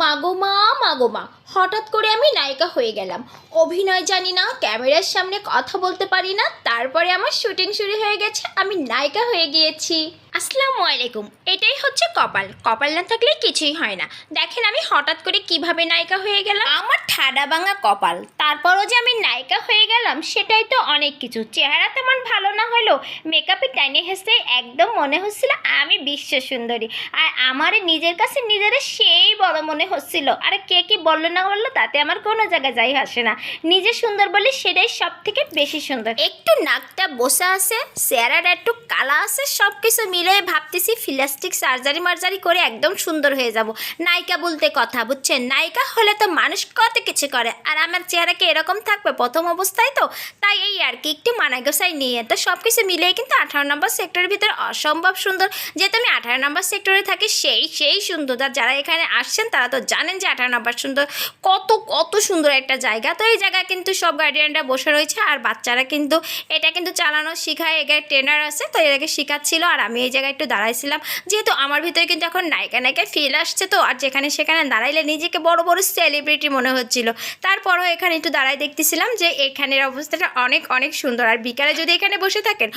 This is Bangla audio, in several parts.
মাগো মা মাগো মা। হঠাৎ করে আমি নায়িকা হয়ে গেলাম। অভিনয় জানি না, ক্যামেরার সামনে কথা বলতে পারি না, তারপরে আমার শুটিং শুরু হয়ে গেছে, আমি নায়িকা হয়ে গিয়েছি। আসসালামু আলাইকুম, এটাই হচ্ছে কপাল। কপাল না থাকলে কিছুই হয় না। দেখেন আমি হঠাৎ করে কীভাবে নায়িকা হয়ে গেলাম। আমার ঠাডা ভাঙা কপাল, তারপরও যে আমি নায়িকা হয়ে গেলাম, সেটাই তো অনেক কিছু। চেহারা তেমন ভালো না হলেও মেকআপে টাইনে হেসে একদম মনে হচ্ছিল আমি বিশ্ব সুন্দরী। আর আমার নিজের কাছে নিজেরা সেই বড় মনে হচ্ছিল। আর কে কি বলল না বলল তাতে আমার কোনো জায়গায় যাই আসে না। নিজে সুন্দর বলে সেটাই সব থেকে বেশি সুন্দর। একটু নাকটা বসে আছে, চেহারাটা একটু কালা আছে সব কিছু মিলে ভাবতেছি ফিলাস্টিক সার্জারি মার্জারি করে একদম সুন্দর হয়ে যাব। নায়িকা বলতে কথা, বুঝছেন? নায়িকা হলে তো মানুষ কত কিছু করে। আর আমার চেহারাকে এরকম থাকবে প্রথম অবস্থায় তো, তাই এই আর কি একটু মানাগোসাই নিয়ে। তো সব কিছু মিলিয়ে কিন্তু আঠারো নম্বর সেক্টরের ভিতরে অসম্ভব সুন্দর। যেহেতু আমি আঠারো নম্বর সেক্টরে থাকি, সেই সেই সুন্দর। আর যারা এখানে আসছেন, তারা তো জানেন যে আঠারো নম্বর সুন্দর। কত কত সুন্দর একটা জায়গা। তো এই জায়গায় কিন্তু সব গার্ডিয়ানরা বসে রয়েছে আর বাচ্চারা কিন্তু, এটা কিন্তু চালানো শেখায়। এগায় ট্রেনার আছে, তো এটাকে শেখাচ্ছিল আর আমি এই জায়গায় একটু দাঁড়াইছিলাম। যেহেতু আমার ভিতরে কিন্তু এখন নায়িকা নায়িকা ফিল আসছে তো, আর যেখানে সেখানে দাঁড়াইলে নিজেকে বড় বড় সেলিব্রিটি মনে হচ্ছিল। তারপরও এখানে একটু দাঁড়াই দেখতেছিলাম যে এখানের অবস্থাটা অনেক অনেক সুন্দর। আর বিকালে যদি এখানে বসে থাকেন,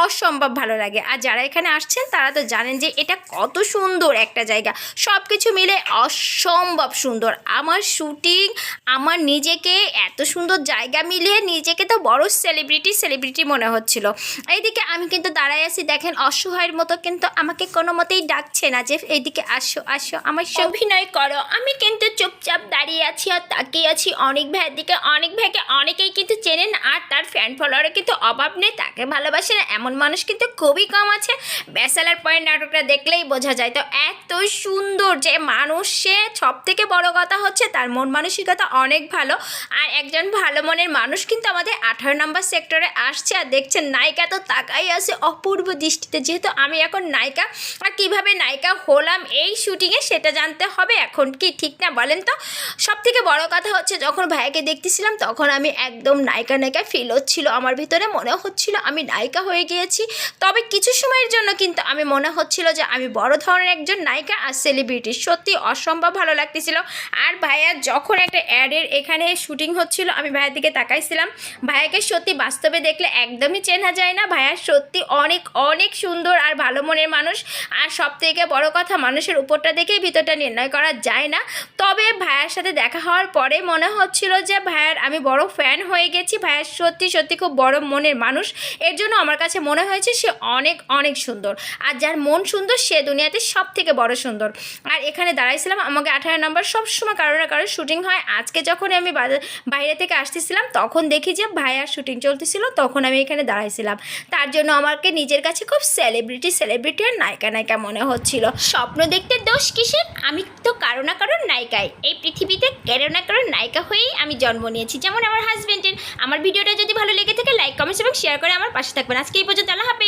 অসম্ভব ভালো লাগে। আর যারা এখানে আসছেন, তারা তো জানেন যে এটা কত সুন্দর একটা জায়গা। সব কিছু মিলে অসম্ভব সুন্দর। আমার শুটিং, আমার নিজেকে এত সুন্দর জায়গা মিলিয়ে নিজেকে তো বড় সেলিব্রিটি সেলিব্রিটি মনে হচ্ছিল। এইদিকে আমি কিন্তু দাঁড়ায় আছি, দেখেন অসহায়ের মতো কিন্তু আমাকে কোনো মতেই ডাকছে না যে, এইদিকে আসো আসো, আমার অভিনয় করো। আমি কিন্তু চুপচাপ দাঁড়িয়ে আছি আর তাকিয়ে আছি। অনেক ভাইয়ের দিকে, অনেক ভাইকে অনেকেই কিন্তু চেনেন আর তার ফ্যান ফলোয়ারে কিন্তু অভাব নেই, তাকে ভালোবাসে না, এমন মানুষ কিন্তু খুবই কম আছে। ব্যাচেলার পয়েন্ট নাটকটা দেখলেই বোঝা যায়, তো এত সুন্দর যে মানুষ সে সব থেকে বড় কথা হচ্ছে তার মন মানসিকতা অনেক ভালো। আর একজন ভালো মনের মানুষ কিন্তু আমাদের আঠারো নম্বর সেক্টরে আসছে আর দেখছেন নায়িকা তো তাকাই আছে অপূর্ব দৃষ্টিতে, যেহেতু আমি এখন নায়িকা, আর কীভাবে নায়িকা হলাম এই শুটিংয়ে সেটা জানতে হবে, এখন কি ঠিক না বলেন তো? সব থেকে বড় কথা হচ্ছে যখন ভাইয়াকে দেখতেছিলাম, তখন আমি একদম নায়িকা নায়িকা ফিল হচ্ছিল আমার ভিতরে, মনে হচ্ছিল আমি নায়িকা হয়ে গিয়েছি। তবে কিছু সময়ের জন্য কিন্তু আমি মনে হচ্ছিল যে আমি বড় ধরনের একজন নায়িকা আর সেলিব্রিটি সত্যি অসম্ভব ভালো লাগতেছিল। আর ভাইয়া যখন একটা অ্যাডের এখানে শুটিং হচ্ছিল, আমি ভাইয়ার দিকে তাকাইছিলাম। ভাইয়াকে সত্যি বাস্তবে দেখলে একদমই চেনা যায় না। ভাইয়া সত্যি অনেক অনেক সুন্দর আর ভালো মনের মানুষ। আর সব থেকে বড় কথা, মানুষের উপরটা দেখেই ভিতরটা নির্ণয় করা যায় না। তবে ভাইয়ার সাথে দেখা হওয়ার পরে মনে হচ্ছিল যে ভাইয়ার আমি বড় ফ্যান হয়ে গেছি। ভাইয়ার সত্যি সত্যি খুব বড় মনের মানুষ, এর জন্য আমার কাছে মনে হয়েছে সে অনেক অনেক সুন্দর। আর যার মন সুন্দর, সে দুনিয়াতে সব থেকে বড় সুন্দর। আর এখানে দাঁড়াইছিলাম, আমাকে আঠারো নম্বর সবসময় কারও না কারও শুটিং হয়। আজকে যখন আমি বাইরে থেকে আসতেছিলাম, তখন দেখি যে ভাইয়ার শুটিং চলতেছিল, তখন আমি এখানে দাঁড়াইছিলাম। তার জন্য আমাকে নিজের কাছে খুব সেলিব্রিটি সেলিব্রিটি আর নায়িকা নায়িকা মনে হচ্ছিল। স্বপ্ন দেখতে দোষ কিসের? আমি তো কারও না কারোর নায়িকাই। এই পৃথিবীতে কারও না কারোর নায়িকা হয়েই আমি জন্ম নিয়েছি। যেমন আমার হাজবেন্ডের আমার ভিডিওটা যদি ভালো লেগে থাকে লাইক কমেন্টস এবং শেয়ার করে আমার পাশে থাকবেন। আজকে এই পর্যন্ত, আল্লাহ হাফেজ।